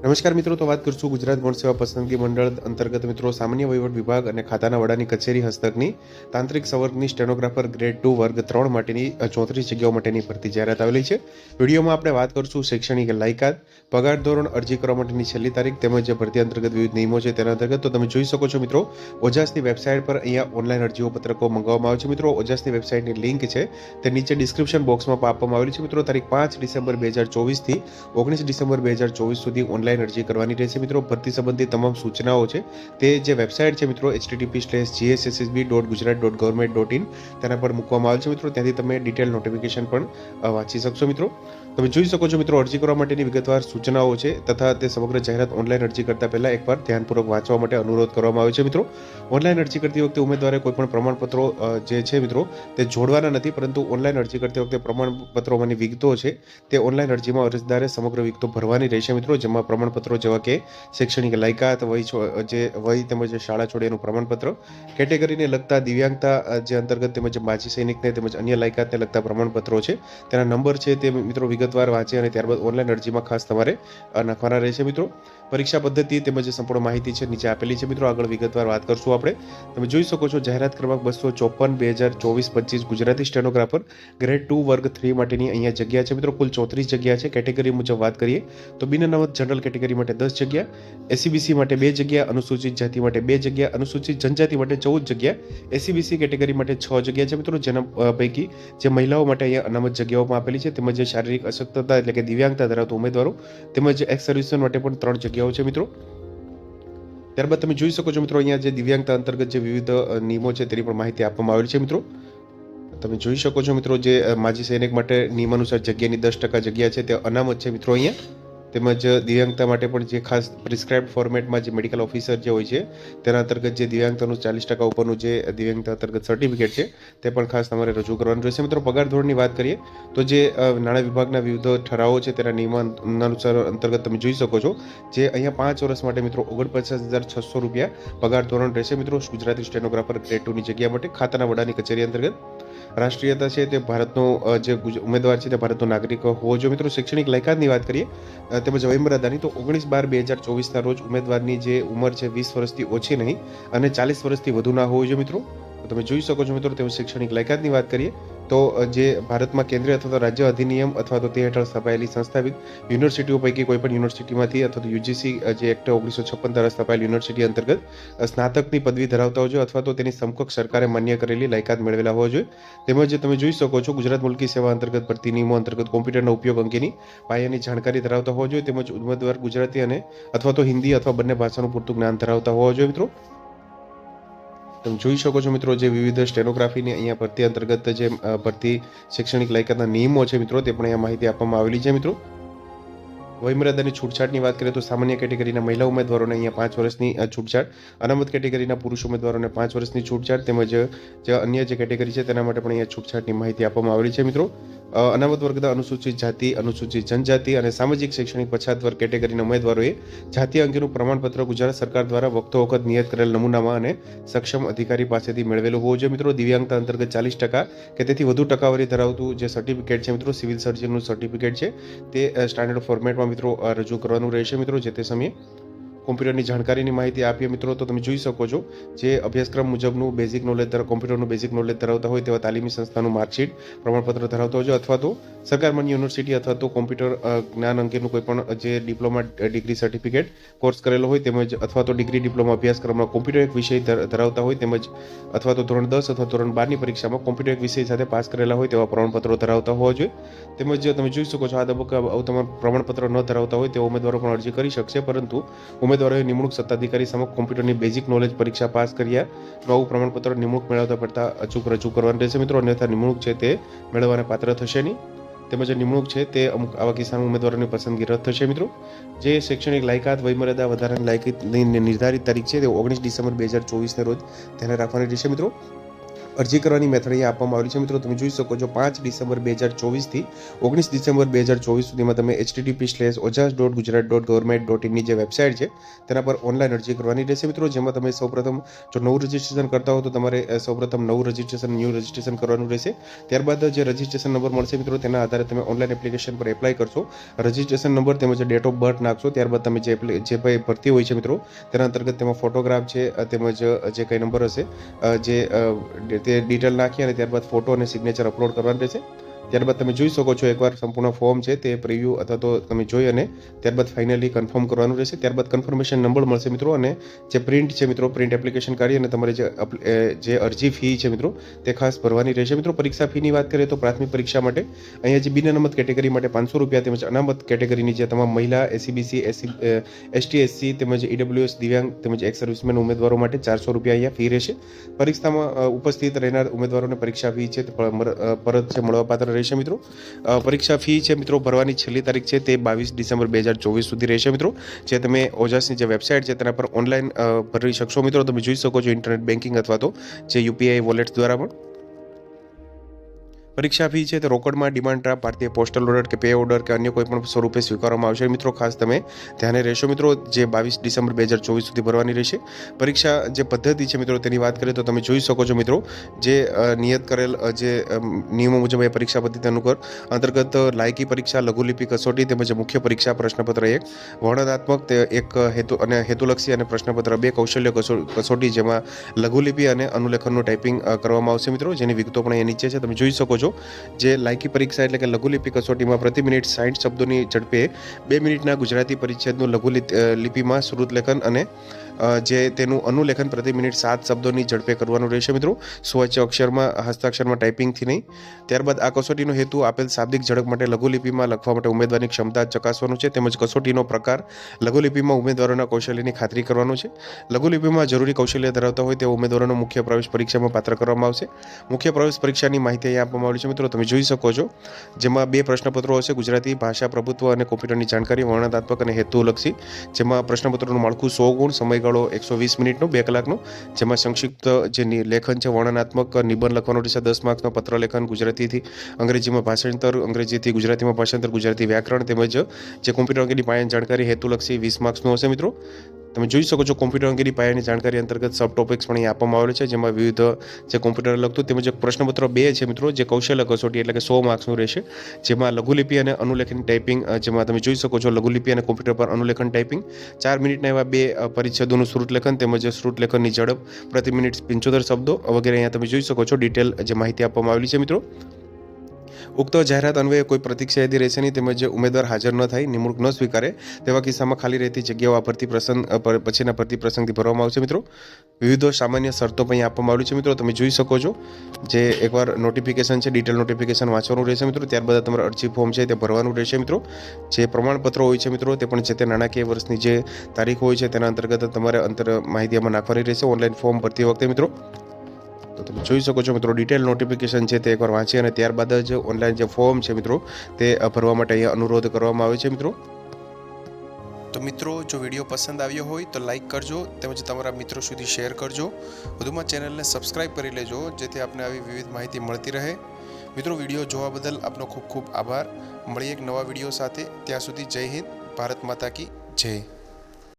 નમસ્કાર મિત્રો, તો વાત કરશું ગુજરાત ગૌણ સેવા પસંદગી મંડળ અંતર્ગત મિત્રો સામાન્ય વહીવટ વિભાગ અને ખાતાના વડાની કચેરી હસ્તકની તાંત્રિક સંવર્ગની સ્ટેનોગ્રાફર ગ્રેડ ટુ વર્ગ ત્રણ માટેની ચોત્રીસ જગ્યાઓ માટેની ભરતી જાહેરાત આવેલી છે. વિડીયોમાં આપણે વાત કરશું શૈક્ષણિક લાયકાત, પગાર ધોરણ અરજી કરવા માટેની છેલ્લી તારીખ તેમજ ભરતી અંતર્ગત વિવિધ નિયમો છે તેના અંતર્ગત. તો તમે જોઈ શકો છો મિત્રો, ઓજાસની વેબસાઇટ પર અહીંયા ઓનલાઈન અરજીઓ પત્રકો મંગાવવામાં આવે છે. મિત્રો, ઓજાસની વેબસાઇટની લિંક છે તે નીચે ડિસ્ક્રિપ્શન બોક્સમાં આપવામાં આવેલી છે. મિત્રો, તારીખ પાંચ ડિસેમ્બર બે હજાર ચોવીસથી ઓગણીસ ડિસેમ્બર બે હજાર ચોવીસ સુધી ઓનલાઈન અરજી કરવાની રહેશે મિત્રો. ભરતી સંબંધી તમામ સૂચનાઓ છે. તે જે વેબસાઇટ છે મિત્રો HTTP slash GSSSB dot Gujarat dot government dot in તેના પર મૂકવામાં આવે છે મિત્રો. ત્યાંથી તમે ડિટેલ નોટિફિકેશન પણ વાંચી શકશો મિત્રો. તમે જોઈ શકો છો મિત્રો, અરજી કરવા માટેની વિગતવાર સૂચનાઓ છે તથા તે સમગ્ર જાહેરાત ઓનલાઈન અરજી કરતા પહેલા એકવાર ધ્યાનપૂર્વક વાંચવા માટે અનુરોધ કરવામાં આવે છે મિત્રો. ઓનલાઈન અરજી કરતી વખતે ઉમેદવારે કોઈ પણ પ્રમાણપત્રો જે છે મિત્રો, તે જોડવાના નથી, પરંતુ ઓનલાઈન અરજી કરતી વખતે પ્રમાણપત્રોમાંની વિગતો છે તે ઓનલાઈન અરજીમાં અરજદારે સમગ્ર વિગતો ભરવાની રહેશે મિત્રો, જેમાં પ્રમાણપત્રો, જેવા કે શૈક્ષણિક લાયકાત, વય જે, વય તેમજ શાળા છોડ્યાનું પ્રમાણપત્ર. કેટેગરીને લગતા દિવ્યાંગતા જે અંતર્ગત તેમજ માજી સૈનિકને તેમજ અન્ય લાયકાતને લગતા પ્રમાણપત્રો છે. તેના નંબર છે તે મિત્રો વિગતવાર વાંચી અને ત્યારબાદ ઓનલાઈન અરજીમાં ખાસ તમારે નાખવાના રહેશે મિત્રો. પરીક્ષા પદ્ધતિ તેમજ સંપૂર્ણ માહિતી છે નીચે આપેલી છે મિત્રો. આગળ વિગતવાર વાત કરશું આપણે. તમે જોઈ શકો છો જાહેરાત ક્રમાંક બસો ચોપન, બે હજાર ચોવીસ, પચીસ ગુજરાતી સ્ટેનોગ્રાફર ગ્રેડ ટુ વર્ગ થ્રી માટેની અહીંયા જગ્યા છે મિત્રો. કુલ ચોત્રીસ જગ્યા છે. કેટેગરી મુજબ વાત કરીએ તો બિન અનામત જનરલ કેટેગરી માટે દસ જગ્યા એસીબીસી માટે બે જગ્યા, અનુસૂચિત જાતિ માટે બે જગ્યા, અનુસૂચિત જનજાતિ માટે ચૌદ જગ્યા. એસીબીસી કેટેગરી માટે છ જગ્યા છે મિત્રો, જેના પૈકી જે મહિલાઓ માટે અહીંયા અનામત જગ્યાઓમાં આપેલી છે, તેમજ શારીરિક અશક્તતા એટલે કે દિવ્યાંગતા ધરાવતા ઉમેદવારો, તેમજ એક્સ સર્વિસમેન માટે પણ ત્રણ જગ્યાઓ છે મિત્રો. ત્યારબાદ તમે જોઈ શકો છો મિત્રો, અહીંયા જે દિવ્યાંગતા અંતર્ગત જે વિવિધ નિયમો છે તેની પણ માહિતી આપવામાં આવેલી છે મિત્રો. તમે જોઈ શકો છો મિત્રો, જે માજી સૈનિક માટે નિયમ અનુસાર જગ્યાની દસ ટકા જગ્યા છે તે અનામત છે મિત્રો અહીંયા. તેમજ દિવ્યાંગતા માટે પણ જે ખાસ પ્રિસ્ક્રાઇબ ફોર્મેટમાં જે મેડિકલ ઓફિસર જે હોય છે, તેના અંતર્ગત જે દિવ્યાંગતાનું ચાલીસ ટકા ઉપરનું જે દિવ્યાંગતા અંતર્ગત સર્ટિફિકેટ છે, તે પણ ખાસ તમારે રજૂ કરવાનું રહેશે. મિત્રો, પગાર ધોરણની વાત કરીએ, તો જે નાણાં વિભાગના વિવિધ ઠરાવો છે, તેના નિયમાનુસાર અંતર્ગત તમે જોઈ શકો છો જે અહીંયા પાંચ વર્ષ માટે મિત્રો ઓગણપચાસ હજાર છસો રૂપિયા પગાર ધોરણ રહેશે. મિત્રો, ગુજરાતી સ્ટેનોગ્રાફર ગ્રેડ ટુની જગ્યા માટે ખાતાના વડાની કચેરી અંતર્ગત રાષ્ટ્રીયતા છે તે ભારતનો જે ઉમેદવાર છે તે ભારતનો નાગરિક હોવો જોઈએ. મિત્રો, શૈક્ષણિક લાયકાતની વાત કરીએ તેમજ વયમર્યાદાની તો ઓગણીસ બાર બે હજાર ચોવીસના રોજ ઉમેદવારની જે ઉંમર છે વીસ વર્ષથી ઓછી નહીં, અને ચાલીસ વર્ષથી વધુ ના હોવી જોઈએ મિત્રો. તમે જોઈ શકો છો મિત્રો, તેમજ શૈક્ષણિક લાયકાતની વાત કરીએ તો જે ભારતમાં કેન્દ્રીય અથવા તો રાજ્ય અધિનિયમ અથવા તો તે હેઠળ સ્થપાયેલી સંસ્થાપિત યુનિવર્સિટીઓ પૈકી કોઈ પણ યુનિવર્સિટીમાંથી અથવા તો યુજીસી જે એક્ટ ઓગણીસો છપ્પન દ્વારા સ્થપાયેલ યુનિવર્સિટી અંતર્ગત સ્નાતકની પદવી ધરાવતા હોય અથવા તો તેની સમકક્ષ સરકારે માન્ય કરેલી લાયકાત મેળવેલા હોવા જોઈએ. તેમજ તમે જોઈ શકો છો ગુજરાત મુલકી સેવા અંતર્ગત ભરતી નિયમો અંતર્ગત કોમ્પ્યુટરના ઉપયોગ અંગેની પાયાની જાણકારી ધરાવતા હોવા જોઈએ. તેમજ ઉમેદવાર ગુજરાતી અને અથવા તો હિન્દી અથવા બંને ભાષાનું પૂરતું જ્ઞાન ધરાવતા હોવા જોઈએ મિત્રો. તમે જોઈ શકો છો મિત્રો જે વિવિધ સ્ટેનોગ્રાફીની અહીંયા ભરતી અંતર્ગત જે ભરતી શૈક્ષણિક લાયકાતના નિયમો છે મિત્રો તે પણ અહીંયા માહિતી આપવામાં આવેલી છે મિત્રો. વયમર્યાદાની છૂટછાટની વાત કરીએ તો સામાન્ય કેટેગરીના મહિલા ઉમેદવારોને અહીંયા પાંચ વર્ષની છૂટછાટ. અનામત કેટેગરીના પુરુષ ઉમેદવારોને પાંચ વર્ષની છૂટછાટ તેમજ, જે અન્ય જે કેટેગરી છે તેના માટે પણ અહીંયા છૂટછાટની માહિતી આપવામાં આવેલી છે, મિત્રો. અનામત વર્ગના અનુસૂચિત જાતિ, અનુસૂચિત જનજાતિ અને સામાજિક શૈક્ષણિક પછાત વર્ગ કેટેગરીના ઉમેદવારોએ જાતિ અંગેનું પ્રમાણપત્ર ગુજરાત સરકાર દ્વારા વખતો વખત નિયત કરેલ નમૂનામાં અને સક્ષમ અધિકારી પાસેથી મેળવેલું હોવું જોઈએ, મિત્રો. દિવ્યાંગતા અંતર્ગત ચાલીસ ટકા કે તેથી વધુ ટકાવારી ધરાવતું જે સર્ટિફિકેટ છે, મિત્રો, સિવિલ સર્જનનું સર્ટિફિકેટ છે, તે સ્ટાન્ડર્ડ ફોર્મેટમાં મિત્રો રજૂ કરવાનું રહેશે મિત્રો જે તે સમયે. કોમ્પ્યુટરની જાણકારીની માહિતી આપીએ મિત્રો, તો તમે જોઈ શકો છો જે અભ્યાસક્રમ મુજબનું બેઝિક નોલેજ ધરાવ કોમ્પ્યુટરનું બેઝિક નોલેજ ધરાવતા હોય તેવા તાલીમી સંસ્થાનું માર્કશીટ પ્રમાણપત્ર ધરાવતા હોય અથવા તો સરકાર માન્ય યુનિવર્સિટી અથવા તો કોમ્પ્યુટર જ્ઞાન અંગેનું કોઈ પણ જે ડિપ્લોમા ડિગ્રી સર્ટિફિકેટ કોર્સ કરેલો હોય તેમજ અથવા તો ડિગ્રી ડિપ્લોમા અભ્યાસક્રમમાં કોમ્પ્યુટર એક વિષય ધરાવતા હોય તેમજ અથવા તો ધોરણ દસ અથવા ધોરણ બારની પરીક્ષામાં કોમ્પ્યુટર એક વિષય સાથે પાસ કરેલા હોય તેવા પ્રમાણપત્રો ધરાવતા હોવા જોઈએ. તેમજ તમે જોઈ શકો છો આ તબક્કે આવું તમારું પ્રમાણપત્ર ન ધરાવતા હોય તેવા ઉમેદવારો પણ અરજી કરી શકશે, પરંતુ ઉમેદવારોએ નિમણૂક સત્તાધિકારી સમક્ષ કોમ્પ્યુટરની બેઝિક નોલેજ પરીક્ષા પાસ કર્યા. નવું પ્રમાણપત્ર નિમણૂક મેળવતા પડતા અચૂક રજૂ કરવાનું રહેશે મિત્રો. અન્યથા નિમણૂક છે તે મેળવવાને પાત્ર થશે નહીં. તેમજ નિમણૂક છે તે અમુક આવા કિસ્સામાં ઉમેદવારોની પસંદગી રદ થશે મિત્રો. જે શૈક્ષણિક લાયકાત, વયમર્યાદા વધારાની લાયકાતની નિર્ધારિત તારીખ છે તે ઓગણીસ ડિસેમ્બર બે હજાર ચોવીસના રોજ ધ્યાને રાખવાની રહેશે મિત્રો. અરજી કરવાની મેથડ અહીંયા આપવામાં આવેલી છે. મિત્રો, તમે જોઈ શકો છો, પાંચ ડિસેમ્બર બે હજાર ચોવીસથી ઓગણીસ ડિસેમ્બર બે હજાર ચોવીસ સુધીમાં તમે HTTP slash Ojas dot Gujarat dot government dot ઇનની જે વેબસાઇટ છે, તેના પર ઓનલાઈન અરજી કરવાની રહેશે. મિત્રો, જેમાં તમે સૌપ્રથમ જો નવું રજિસ્ટ્રેશન કરતા હો તો તમારે સૌપ્રથમ નવું રજિસ્ટ્રેશન ન્યૂ રજિસ્ટ્રેશન કરવાનું રહેશે. ત્યારબાદ જે રજિસ્ટ્રેશન નંબર મળશે મિત્રો, તેના આધારે તમે ઓનલાઈન એપ્લિકેશન પર એપ્લાય કરશો. રજિસ્ટ્રેશન નંબર તેમજ ડેટ ઓફ બર્થ નાખશો. ત્યારબાદ તમે જે જે ભાઈ ભરતી હોય છે મિત્રો, તેના અંતર્ગત તેમાં ફોટોગ્રાફ છે તેમજ જે કંઈ નંબર હશે જે તે ડિટેલ નાખી અને ત્યારબાદ ફોટો અને સિગ્નેચર અપલોડ કરવાનું રહેશે. ત્યારબાદ તમે જોઈ શકો છો એકવાર સંપૂર્ણ ફોર્મ છે તે પ્રિવ્યૂ અથવા તો તમે જોઈ અને ત્યારબાદ ફાઇનલી કન્ફર્મ કરવાનું રહેશે. ત્યારબાદ કન્ફર્મેશન નંબર મળશે મિત્રો અને જે પ્રિન્ટ છે મિત્રો પ્રિન્ટ એપ્લિકેશન કાઢી અને તમારે જે જે અરજી ફી છે મિત્રો, તે ખાસ ભરવાની રહેશે. મિત્રો, પરીક્ષા ફીની વાત કરીએ તો પ્રાથમિક પરીક્ષા માટે અહીંયા જે બિન અનામત કેટેગરી માટે પાંચસો રૂપિયા તેમજ અનામત કેટેગરીની જે તમામ મહિલા એસીબીસી એસી એસટી એસસી તેમજ ઈડબ્લ્યુએસ દિવ્યાંગ તેમજ એક્સ સર્વિસમેન ઉમેદવારો માટે ચારસો રૂપિયા અહીંયા ફી રહેશે. પરીક્ષામાં ઉપસ્થિત રહેનાર ઉમેદવારોને પરીક્ષા ફી છે પરત છે મળવાપાત્ર રહેશે મિત્રો. પરીક્ષા ફી છે મિત્રો ભરવાની છેલ્લી તારીખ છે તે બાવીસ ડિસેમ્બર બે હજાર ચોવીસ સુધી રહેશે મિત્રો. જે તમે ઓજાસની જે વેબસાઇટ છે તેના પર ઓનલાઈન ભરી શકશો મિત્રો. તમે જોઈ શકો છો ઇન્ટરનેટ બેન્કિંગ અથવા તો જે યુપીઆઈ વોલેટ્સ દ્વારા પણ. પરીક્ષા ફી છે તે રોકડમાં ડિમાન્ડ ડ્રાફ્ટ, ભારતીય પોસ્ટલ ઓર્ડર કે પે ઓર્ડર કે અન્ય કોઈ પણ સ્વરૂપે સ્વીકારવામાં આવશે. મિત્રો, ખાસ તમે ધ્યાને રહેશો. મિત્રો, જે બાવીસ ડિસેમ્બર બે હજાર ચોવીસ સુધી ભરવાની રહેશે. પરીક્ષા જે પદ્ધતિ છે મિત્રો, તેની વાત કરીએ તો તમે જોઈ શકો છો મિત્રો, જે નિયત કરેલ જે નિયમો મુજબ એ પરીક્ષા પદ્ધતિ અનુકર અંતર્ગત લાયકી પરીક્ષા લઘુલિપિ કસોટી તેમજ મુખ્ય પરીક્ષા પ્રશ્નપત્ર એક. વર્ણનાત્મક એક હેતુ અને હેતુલક્ષી અને પ્રશ્નપત્ર બે કૌશલ્ય કસો- કસોટી જેમાં લઘુલિપિ અને અનુલેખનનું ટાઈપિંગ કરવામાં આવશે મિત્રો, જેની વિગતો પણ એ નીચે છે. તમે જોઈ શકો છો. જે લાયકી પરીક્ષા એટલે કે લઘુલિપિ કસોટીમાં પ્રતિ મિનિટ સાઠ શબ્દોની ઝડપે બે મિનિટના ગુજરાતી પરિચ્છેદનું લઘુ લિ- અ, લિપિમાં શ્રુતલેખન અને જે તેનું અનુલેખન પ્રતિ મિનિટ સાત શબ્દોની ઝડપે કરવાનું રહેશે મિત્રો. સ્વચ્છ અક્ષરમાં, હસ્તાક્ષરમાં ટાઈપિંગથી નહીં. ત્યારબાદ આ કસોટીનો હેતુ આપેલ શાબ્દિક ઝડપ માટે લઘુલિપિમાં લખવા માટે ઉમેદવારની ક્ષમતા ચકાસવાનું છે, તેમજ કસોટીનો પ્રકાર લઘુલિપિમાં ઉમેદવારોના કૌશલ્યની ખાતરી કરવાનું છે. લઘુલિપિમાં જરૂરી કૌશલ્ય ધરાવતા હોય તેવા ઉમેદવારોનો મુખ્ય પ્રવેશ પરીક્ષામાં પાત્ર કરવામાં આવશે. મુખ્ય પ્રવેશ પરીક્ષાની માહિતી અહીંયા આપવામાં આવી છે મિત્રો. તમે જોઈ શકો છો, જેમાં બે પ્રશ્નપત્રો હશે, ગુજરાતી ભાષા પ્રભુત્વ અને કોમ્પ્યુટરની જાણકારી, વર્ણનાત્મક અને હેતુલક્ષી, જેમાં પ્રશ્નપત્રનું માળખું સો ગુણ, સમયગાળો એકસો વીસ મિનિટનું, બે કલાકનું, જેમાં સંક્ષિપ્ત જે લેખન છે, વર્ણનાત્મક નિબંધ લખવાનો રહેશે દસ માર્ક્સનો પત્ર લેખન ગુજરાતીથી, અંગ્રેજીમાં ભાષાંતર, અંગ્રેજીથી ગુજરાતીમાં ભાષાંતર, ગુજરાતી વ્યાકરણ તેમજ જે કોમ્પ્યુટર અંગેની પાયાની જાણકારી હેતુલક્ષી વીસ માર્ક્સનું હશે મિત્રો. તમે જોઈ શકો છો કોમ્પ્યુટર અંગેની પાયાની જાણકારી અંતર્ગત સબ ટોપિક્સ પણ અહીં આપવામાં આવેલ છે, જેમાં વિવિધ જે કોમ્પ્યુટર લગતું તેમજ એક પ્રશ્નપત્ર બે છે મિત્રો, જે કૌશલ્ય કસોટી એટલે કે સો માર્ક્સનું રહેશે, જેમાં લઘુલિપિ અને અનુલેખન ટાઈપિંગ જેમાં તમે જોઈ શકો છો લઘુલિપિ અને કોમ્પ્યુટર પર અનુલેખન ટાઈપિંગ ચાર મિનિટના એવા બે પરિચ્છેદોનું શ્રુતલેખન તેમજ શ્રુતલેખનની ઝડપ પ્રતિ મિનિટ પંચોતેર શબ્દો વગેરે અહીંયા તમે જોઈ શકો છો ડિટેલ જે માહિતી આપવામાં આવેલી છે મિત્રો. ઉક્ત જાહેરાત અન્વયે કોઈ પ્રતીક્ષા યાદી રહેશે નહીં, તેમજ ઉમેદવાર હાજર ન થાય, નિમણૂક ન સ્વીકારે, તેવા કિસ્સામાં ખાલી રહેતી જગ્યાઓ આ ભરતી પ્રસંગ પછીના ભરતી પ્રસંગથી ભરવામાં આવશે. મિત્રો, વિવિધો સામાન્ય શરતો પણ આપવામાં આવ્યું છે. મિત્રો, તમે જોઈ શકો છો જે એકવાર નોટિફિકેશન છે ડિટેલ નોટિફિકેશન વાંચવાનું રહેશે. મિત્રો, ત્યારબાદ તમારે અરજી ફોર્મ છે તે ભરવાનું રહેશે. મિત્રો, જે પ્રમાણપત્રો હોય છે, મિત્રો, તે પણ જે તે નાણાકીય વર્ષની જે તારીખ હોય છે, તેના અંતર્ગત તમારે અંતર માહિતી આમાં નાખવાની રહેશે. ઓનલાઈન ફોર્મ ભરતી વખતે, મિત્રો. તો તમે જોઈ શકો છો મિત્રો ડિટેલ નોટિફિકેશન છે તે એકવાર વાંચી અને ત્યારબાદ જ ઓનલાઈન જે ફોર્મ છે મિત્રો, તે ભરવા માટે અહીંયા અનુરોધ કરવામાં આવે છે મિત્રો. તો મિત્રો, જો વીડિયો પસંદ આવ્યો હોય તો લાઇક કરજો, તેમજ તમારા મિત્રો સુધી શેર કરજો. વધુમાં ચેનલને સબસ્ક્રાઇબ કરી લેજો, જેથી આપને આવી વિવિધ માહિતી મળતી રહે. મિત્રો, વીડિયો જોવા બદલ આપનો ખૂબ ખૂબ આભાર. મળીએ એક નવા વીડિયો સાથે. ત્યાં સુધી જય હિન્દ, ભારત માતા કી જય.